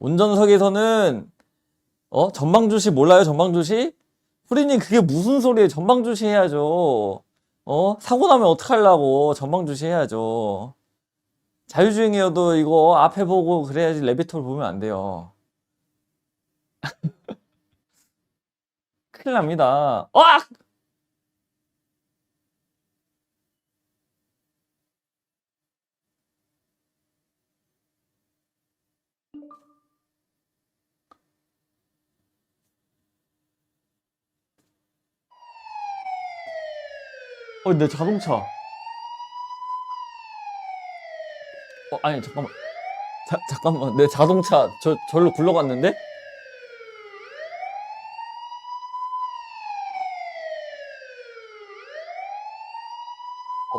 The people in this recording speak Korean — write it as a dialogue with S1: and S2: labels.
S1: 운전석에서는 어? 전방 주시 몰라요? 전방 주시? 후리님 그게 무슨 소리예요? 전방 주시 해야죠. 어? 사고 나면 어떡하려고 전방 주시 해야죠. 자율주행이어도 이거 앞에 보고 그래야지 레비토를 보면 안 돼요. 큰일 납니다. 어! 어, 내 자동차. 어, 아니, 잠깐만. 자, 잠깐만. 내 자동차 저, 절로 굴러갔는데? 어,